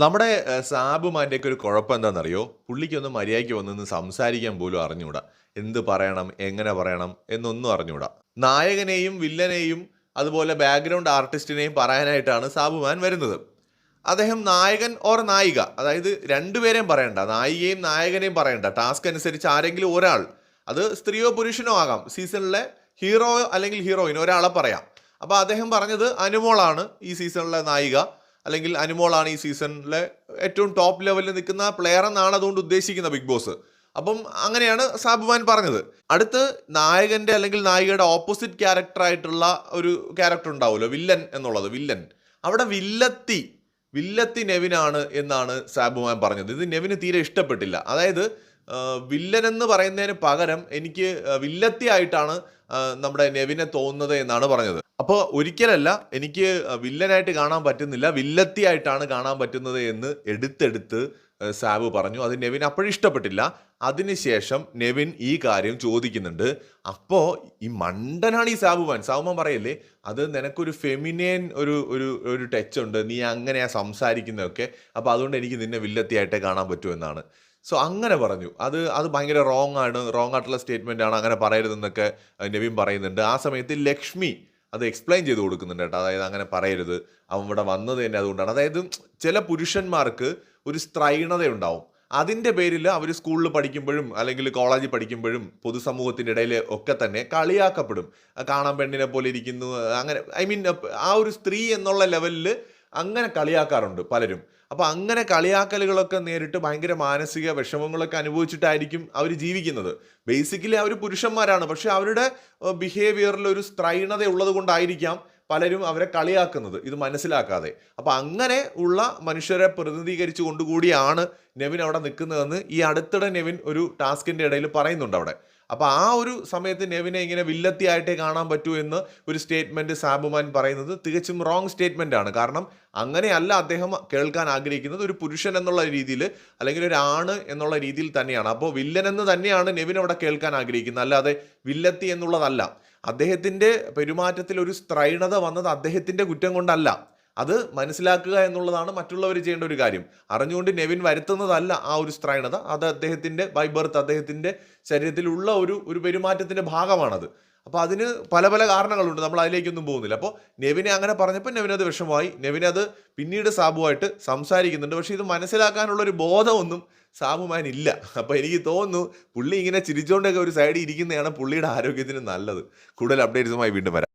നമ്മുടെ സാബുമാന്റെ സാബുമാന്റെയൊക്കെ ഒരു കുഴപ്പം എന്താണെന്നറിയോ പുള്ളിക്കൊന്ന് മര്യാദയ്ക്ക് വന്നൊന്ന് സംസാരിക്കാൻ പോലും അറിഞ്ഞുകൂടാ എന്ത് പറയണം എങ്ങനെ പറയണം എന്നൊന്നും അറിഞ്ഞുകൂടാ നായകനെയും വില്ലനെയും അതുപോലെ ബാക്ക്ഗ്രൗണ്ട് ആർട്ടിസ്റ്റിനെയും പറയാനായിട്ടാണ് സാബുമാൻ വരുന്നത്. അദ്ദേഹം നായകൻ ഓർ നായിക അതായത് രണ്ടുപേരെയും പറയണ്ട. നായികയും നായകനെയും പറയണ്ട. ടാസ്ക് അനുസരിച്ച് ആരെങ്കിലും ഒരാൾ അത് സ്ത്രീയോ പുരുഷനോ ആകാം. സീസണിലെ ഹീറോ അല്ലെങ്കിൽ ഹീറോയിൻ ഒരാളെ പറയാം. അപ്പോൾ അദ്ദേഹം പറഞ്ഞത് അനുമോളാണ് ഈ സീസണിലെ നായിക. അല്ലെങ്കിൽ അനുമോളാണ് ഈ സീസണിലെ ഏറ്റവും ടോപ്പ് ലെവലിൽ നിൽക്കുന്ന പ്ലെയർ എന്നാണ് അതുകൊണ്ട് ഉദ്ദേശിക്കുന്നത് ബിഗ് ബോസ് അപ്പം അങ്ങനെയാണ് സാബുമാൻ പറഞ്ഞത്. അടുത്ത് നായകന്റെ അല്ലെങ്കിൽ നായികയുടെ ഓപ്പോസിറ്റ് ക്യാരക്ടറായിട്ടുള്ള ഒരു ക്യാരക്ടർ ഉണ്ടാവുമല്ലോ വില്ലൻ എന്നുള്ളത് വില്ലൻ. അവിടെ വില്ലത്തി വില്ലത്തി നെവിനാണ് എന്നാണ് സാബുമാൻ പറഞ്ഞത്. ഇത് നെവിന് തീരെ ഇഷ്ടപ്പെട്ടില്ല. അതായത് വില്ലൻ എന്ന് പറയുന്നതിന് പകരം എനിക്ക് വില്ലത്തി ആയിട്ടാണ് നമ്മുടെ നെവിനെ തോന്നുന്നത് എന്നാണ് പറഞ്ഞത്. അപ്പോൾ ഒരിക്കലല്ല എനിക്ക് വില്ലനായിട്ട് കാണാൻ പറ്റുന്നില്ല. വില്ലത്തിയായിട്ടാണ് കാണാൻ പറ്റുന്നത് എന്ന് എടുത്തെടുത്ത് സാബ് പറഞ്ഞു. അത് നെവിൻ അപ്പോഴും ഇഷ്ടപ്പെട്ടില്ല. അതിനുശേഷം നെവിൻ ഈ കാര്യം ചോദിക്കുന്നുണ്ട്. അപ്പോൾ ഈ മണ്ടനാണ് ഈ സാബുമാൻ സാബുമാൻ പറയല്ലേ അത് നിനക്കൊരു ഫെമിനേൻ ഒരു ഒരു ഒരു ടച്ച് ഉണ്ട്. നീ അങ്ങനെയാണ് സംസാരിക്കുന്നതൊക്കെ. അപ്പോൾ അതുകൊണ്ട് എനിക്ക് നിന്നെ വില്ലത്തിയായിട്ടേ കാണാൻ പറ്റൂ എന്നാണ്. സോ അങ്ങനെ പറഞ്ഞു. അത് അത് ഭയങ്കര റോങ് ആണ്. റോങ് ആയിട്ടുള്ള സ്റ്റേറ്റ്മെന്റ് ആണ്. അങ്ങനെ പറയരുതെന്നൊക്കെ നെവിൻ നവീൻ പറയുന്നുണ്ട്. ആ സമയത്ത് ലക്ഷ്മി അത് എക്സ്പ്ലെയിൻ ചെയ്ത് കൊടുക്കുന്നുണ്ട് കേട്ടോ. അതായത് അങ്ങനെ പറയരുത്. അവൻ ഇവിടെ വന്നത് തന്നെ അതുകൊണ്ടാണ്. അതായത് ചില പുരുഷന്മാർക്ക് ഒരു സ്ത്രൈണത ഉണ്ടാവും അതിന്റെ പേരിൽ അവർ സ്കൂളിൽ പഠിക്കുമ്പോഴും അല്ലെങ്കിൽ കോളേജിൽ പഠിക്കുമ്പോഴും പൊതുസമൂഹത്തിന്റെ ഇടയിൽ ഒക്കെ തന്നെ കളിയാക്കപ്പെടും. കാണാൻ പെണ്ണിനെ പോലെ ഇരിക്കുന്നു അങ്ങനെ ഐ മീൻ ആ ഒരു സ്ത്രീ എന്നുള്ള ലെവലിൽ അങ്ങനെ കളിയാക്കാറുണ്ട് പലരും. അപ്പോൾ അങ്ങനെ കളിയാക്കലുകളൊക്കെ നേരിട്ട് ഭയങ്കര മാനസിക വിഷമങ്ങളൊക്കെ അനുഭവിച്ചിട്ടായിരിക്കും അവർ ജീവിക്കുന്നത്. ബേസിക്കലി അവർ പുരുഷന്മാരാണ്. പക്ഷേ അവരുടെ ബിഹേവിയറിൽ ഒരു സ്ത്രൈണത ഉള്ളത് കൊണ്ടായിരിക്കാം പലരും അവരെ കളിയാക്കുന്നത് ഇത് മനസ്സിലാക്കാതെ. അപ്പം അങ്ങനെ ഉള്ള മനുഷ്യരെ പ്രതിനിധീകരിച്ചു കൊണ്ടുകൂടിയാണ് നെവിൻ അവിടെ നിൽക്കുന്നതെന്ന് ഈ അടുത്തിടെ നെവിൻ ഒരു ടാസ്കിന്റെ ഇടയിൽ പറയുന്നുണ്ട് അവിടെ. അപ്പോൾ ആ ഒരു സമയത്ത് നെവിനെ ഇങ്ങനെ വില്ലത്തിയായിട്ടേ കാണാൻ പറ്റൂ എന്ന് ഒരു സ്റ്റേറ്റ്മെന്റ് സാബുമാൻ പറയുന്നത് തികച്ചും റോങ് സ്റ്റേറ്റ്മെന്റ് ആണ്. കാരണം അങ്ങനെയല്ല അദ്ദേഹം കേൾക്കാൻ ആഗ്രഹിക്കുന്നത്. ഒരു പുരുഷൻ എന്നുള്ള രീതിയിൽ അല്ലെങ്കിൽ ഒരു ആണ് എന്നുള്ള രീതിയിൽ തന്നെയാണ്. അപ്പോൾ വില്ലൻ എന്ന് തന്നെയാണ് നെവിൻ അവിടെ കേൾക്കാൻ ആഗ്രഹിക്കുന്നത്. അല്ലാതെ വില്ലത്തി എന്നുള്ളതല്ല. അദ്ദേഹത്തിന്റെ പെരുമാറ്റത്തിൽ ഒരു സ്ത്രൈണത വന്നത് അദ്ദേഹത്തിന്റെ കുറ്റം കൊണ്ടല്ല. അത് മനസ്സിലാക്കുക എന്നുള്ളതാണ് മറ്റുള്ളവർ ചെയ്യേണ്ട ഒരു കാര്യം. അറിഞ്ഞുകൊണ്ട് നെവിൻ വരുത്തുന്നതല്ല ആ ഒരു സ്ത്രൈണത. അത് അദ്ദേഹത്തിന്റെ ബൈ ബർത്ത് അദ്ദേഹത്തിന്റെ ശരീരത്തിലുള്ള ഒരു ഒരു പെരുമാറ്റത്തിന്റെ ഭാഗമാണത്. അപ്പോൾ അതിന് പല പല കാരണങ്ങളുണ്ട്. നമ്മൾ അതിലേക്കൊന്നും പോകുന്നില്ല. അപ്പോൾ നെവിനെ അങ്ങനെ പറഞ്ഞപ്പോൾ നെവിൻ അത് വിഷമമായി. നെവിൻ അത് പിന്നീട് സാബുവായിട്ട് സംസാരിക്കുന്നുണ്ട്. പക്ഷേ ഇത് മനസ്സിലാക്കാനുള്ള ഒരു ബോധമൊന്നും സാബുമാൻ ഇല്ല. അപ്പോൾ എനിക്ക് തോന്നുന്നു പുള്ളി ഇങ്ങനെ ചിരിച്ചുകൊണ്ടൊക്കെ ഒരു സൈഡിൽ ഇരിക്കുന്നതാണ് പുള്ളിയുടെ ആരോഗ്യത്തിന് നല്ലത്. കൂടുതൽ അപ്ഡേറ്റ്സുമായി വീണ്ടും വരാം.